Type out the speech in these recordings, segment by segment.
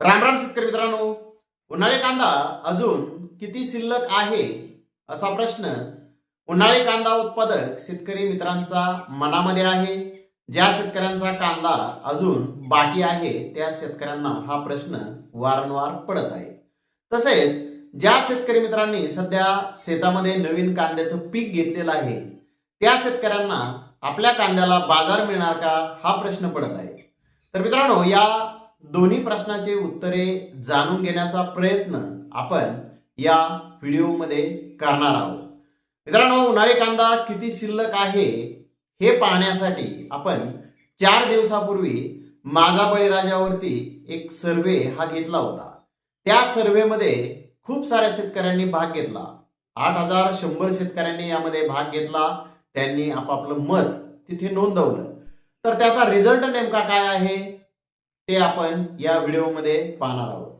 रामराम शेतकरी मित्रांनो. उन्हाळी कांदा अजून किती शिल्लक आहे असा प्रश्न उन्हाळी कांदा उत्पादक शेतकरी मित्रांचा मनामध्ये आहे. ज्या शेतकऱ्यांचा कांदा अजून बाकी आहे त्या शेतकऱ्यांना हा प्रश्न वारंवार पडत आहे. तसेच ज्या शेतकरी मित्रांनी सध्या शेतामध्ये नवीन कांद्याचं पीक घेतलेलं आहे त्या शेतकऱ्यांना आपल्या कांद्याला बाजार मिळणार का हा प्रश्न पडत आहे. तर मित्रांनो या दोन्ही प्रश्नाचे उत्तरे जाणून घेण्याचा प्रयत्न आपण या व्हिडिओमध्ये करणार आहोत. मित्रांनो उन्हाळी कांदा किती शिल्लक आहे हे पाहण्यासाठी आपण चार दिवसापूर्वी माझा बळीराजावरती एक सर्वे हा घेतला होता. त्या सर्वेमध्ये खूप साऱ्या शेतकऱ्यांनी भाग घेतला. आठ हजार शंभर शेतकऱ्यांनी यामध्ये भाग घेतला. त्यांनी आपापलं मत तिथे नोंदवलं. तर त्याचा रिझल्ट नेमका काय आहे? ते आपण या व्हिडिओमध्ये पाहणार आहोत.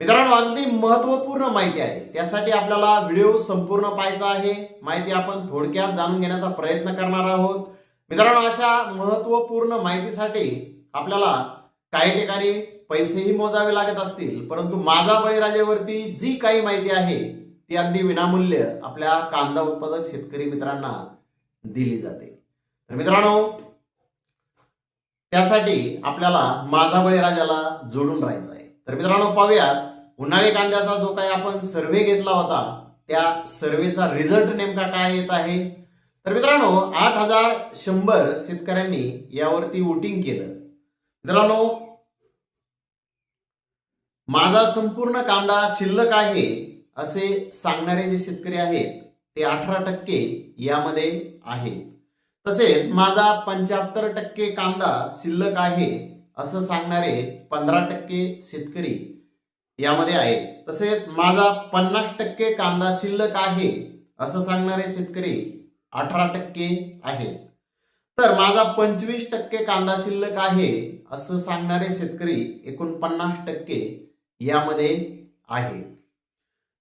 मित्रांनो अगदी महत्त्वपूर्ण माहिती आहे. त्यासाठी आपल्याला व्हिडिओ संपूर्ण पाहायचा आहे. माहिती आपण थोडक्यात जाणून घेण्याचा प्रयत्न करणार आहोत. मित्रांनो अशा महत्त्वपूर्ण माहितीसाठी आपल्याला काही ठिकाणी पैसेही मोजावे लागत असतील परंतु माझा बळीराजेवरती जी काही माहिती आहे ती अगदी विनामूल्य आपल्या कांदा उत्पादक शेतकरी मित्रांना दिली जाते. तर मित्रांनो त्यासाठी आपल्याला माझा बळीराजाला जोडून राहायचं आहे तर मित्रांनो पाहूयात. उन्हाळी कांद्याचा जो काही आपण सर्वे घेतला होता त्या सर्वेचा रिझल्ट नेमका काय येत आहे? तर मित्रांनो आठ हजार शंभर शेतकऱ्यांनी यावरती वोटिंग केलं. मित्रांनो माझा संपूर्ण कांदा शिल्लक आहे असे सांगणारे जे शेतकरी आहेत ते अठरा टक्के यामध्ये आहेत. तसेच माझा पंच्याहत्तर टक्के कांदा शिल्लक आहे असं सांगणारे पंधरा टक्के शेतकरी यामध्ये आहे तसेच माझा पन्नास टक्के कांदा शिल्लक आहे असं सांगणारे शेतकरी अठरा टक्के आहेत. तर माझा पंचवीस टक्के कांदा शिल्लक आहे असं सांगणारे शेतकरी एकोणपन्नास टक्के यामध्ये आहेत.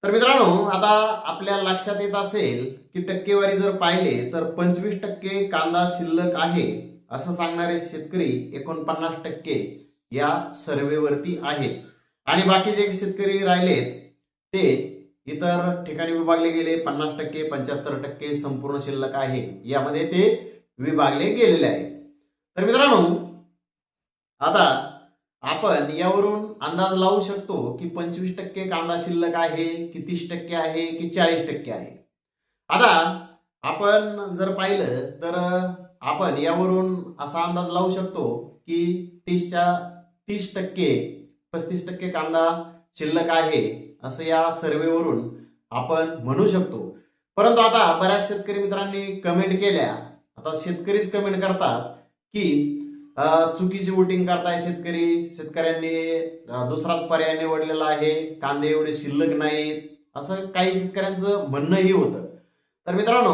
तर मित्रांनो आता आपल्या लक्षात येत असेल की टक्केवारी जर पाहिले तर पंचवीस टक्के कांदा शिल्लक आहे असं सांगणारे शेतकरी एकोणपन्नास टक्के या सर्वेवरती आहेत. आणि बाकी जे शेतकरी राहिलेत ते इतर ठिकाणी विभागले गेले पन्नास टक्के पंच्याहत्तर टक्के संपूर्ण शिल्लक आहे. यामध्ये ते विभागले गेलेले आहेत. तर मित्रांनो आता आपण यावरून अंदाज लावू शकतो की पंचवीस टक्के कांदा शिल्लक आहे की तीस टक्के आहे की चाळीस टक्के आहे. आता आपण जर पाहिलं तर आपण यावरून असा अंदाज लावू शकतो की तीसच्या तीस टक्के पस्तीस टक्के कांदा शिल्लक आहे असं या सर्वेवरून आपण म्हणू शकतो. परंतु आता बऱ्याच शेतकरी मित्रांनी कमेंट केल्या. आता शेतकरीच कमेंट करतात की चुकीची वोटिंग करताय शेतकरी. शेतकऱ्यांनी दुसराच पर्याय निवडलेला आहे. कांदे एवढे शिल्लक नाहीत. असं काही शेतकऱ्यांचं म्हणणंही होतं. तर मित्रांनो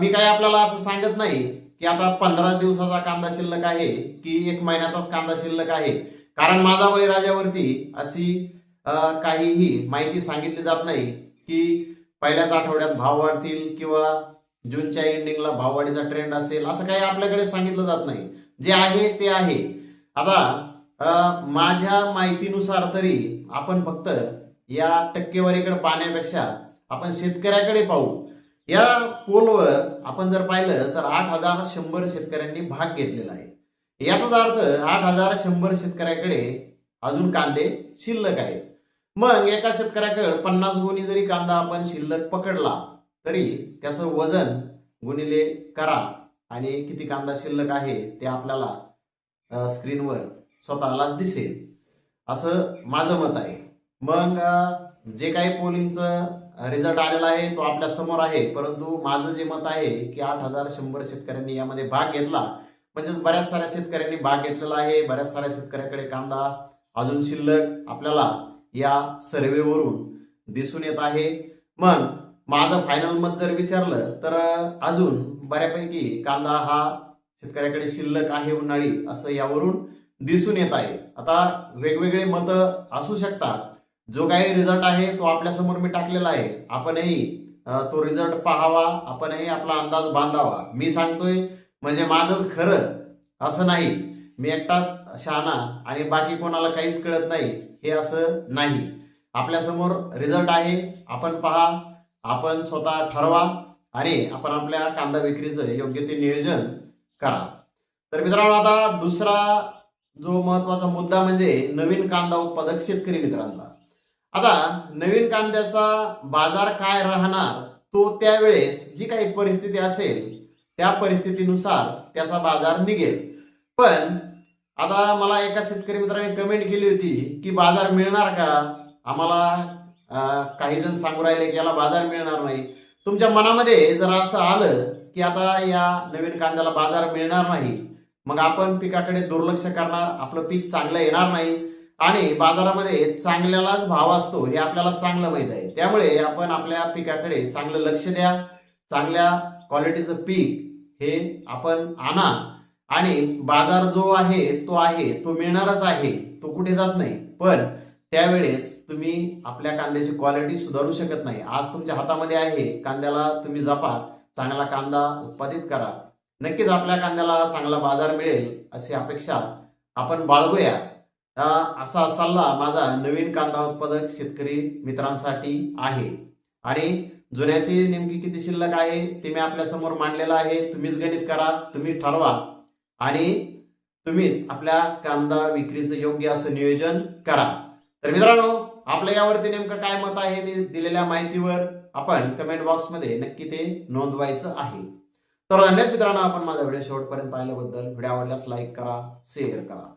मी काही आपल्याला असं सांगत नाही की आता पंधरा दिवसाचा कांदा शिल्लक आहे की एक महिन्याचाच कांदा शिल्लक आहे. कारण माझा बळीराजावरती अशी काहीही माहिती सांगितली जात नाही की पहिल्याच आठवड्यात भाव वाढतील किंवा जूनच्या एंडिंगला भाववाढीचा ट्रेंड असेल असं काही आपल्याकडे सांगितलं जात नाही. जे आहे ते आहे. आता माझ्या माहितीनुसार तरी आपण फक्त या टक्केवारीकडे पाहण्यापेक्षा आपण शेतकऱ्याकडे पाहू. या पोलवर आपण जर पाहिलं तर आठ हजार शंभर शेतकऱ्यांनी भाग घेतलेला आहे. याचाच अर्थ आठ हजार शंभर शेतकऱ्याकडे अजून कांदे शिल्लक आहेत. मग एका शेतकऱ्याकडे पन्नास गुणी जरी कांदा आपण शिल्लक पकडला तरी त्याचं वजन गुणिले करा. आणि किती कांदा शिल्लक आहे ते आपल्याला स्क्रीनवर स्वतःलाच दिसेल. असं माझं मत आहे. मग जे काही पोलिंगचं रिझल्ट आलेला आहे तो आपल्यासमोर आहे. परंतु माझं जे मत आहे की आठ हजार शंभर शेतकऱ्यांनी यामध्ये भाग घेतला. म्हणजे बऱ्याच साऱ्या शेतकऱ्यांनी भाग घेतलेला आहे. बऱ्याच साऱ्या शेतकऱ्याकडे कांदा अजून शिल्लक आपल्याला या सर्वेवरून दिसून येत आहे. मग माझं फायनल मत जर विचारलं तर अजून बऱ्यापैकी कांदा हा शेतकऱ्याकडे शिल्लक आहे उन्हाळी असं यावरून दिसून येत आहे. आता वेगवेगळे मत असू शकतात. जो काही रिझल्ट आहे तो आपल्यासमोर मी टाकलेला आहे. आपणही तो रिझल्ट पाहावा आपणही आपला अंदाज बांधावा. मी सांगतोय म्हणजे माझंच खरं असं नाही. मी एकटाच शहाणा आणि बाकी कोणाला काहीच कळत नाही हे असं नाही. आपल्यासमोर रिझल्ट आहे आपण पहा. आपण स्वतः ठरवा आणि आपण आपल्या कांदा विक्रीचं योग्य ते नियोजन करा. तर मित्रांनो आता दुसरा जो महत्त्वाचा मुद्दा म्हणजे नवीन कांदा उत्पादक शेतकरी मित्रांचा आता नवीन कांद्याचा बाजार काय राहणार तो त्यावेळेस जी काही परिस्थिती असेल त्या परिस्थितीनुसार त्याचा बाजार निघेल. पण आता मला एका शेतकरी मित्राने कमेंट केली होती की बाजार मिळणार का? आम्हाला काही जण सांगू राहिले की याला बाजार मिळणार नाही. तुमच्या मनामध्ये जर असं आलं की आता या नवीन कांद्याला बाजार मिळणार नाही. मग आपण पिकाकडे दुर्लक्ष करणार आपलं पीक चांगलं येणार नाही आणि बाजारामध्ये चांगल्यालाच भाव असतो हे आपल्याला चांगलं माहीत आहे. त्यामुळे आपण आपल्या पिकाकडे चांगलं लक्ष द्या चांगल्या क्वालिटीचं पीक हे आपण आणा आणि बाजार जो आहे तो आहे तो मिळणारच आहे तो कुठे जात नाही. पण त्यावेळेस तुम्ही आपल्या कांद्याची क्वालिटी सुधारू शकत नाही. आज तुमच्या हातामध्ये आहे कांद्याला तुम्ही जपा चांगला कांदा उत्पादित करा. नक्कीच आपल्या कांद्याला चांगला बाजार मिळेल अशी अपेक्षा आपण बाळगूया. असा सल्ला माझा नवीन कांदा उत्पादक शेतकरी मित्रांसाठी आहे. आणि जुन्याची नेमकी किती शिल्लक आहे ते मी आपल्यासमोर मांडलेलं आहे तुम्हीच गणित करा तुम्हीच ठरवा. आणि तुम्हीच आपल्या कांदा विक्रीचं योग्य असं नियोजन करा. तर मित्रांनो आपल्या यावरती नेमकं काय मत आहे मी दिलेल्या माहितीवर आपण कमेंट बॉक्समध्ये नक्की ते नोंदवायचं आहे. तर धन्यवाद मित्रांनो आपण माझा व्हिडिओ शेवटपर्यंत पाहिल्याबद्दल. व्हिडिओ आवडल्यास लाईक करा शेअर करा.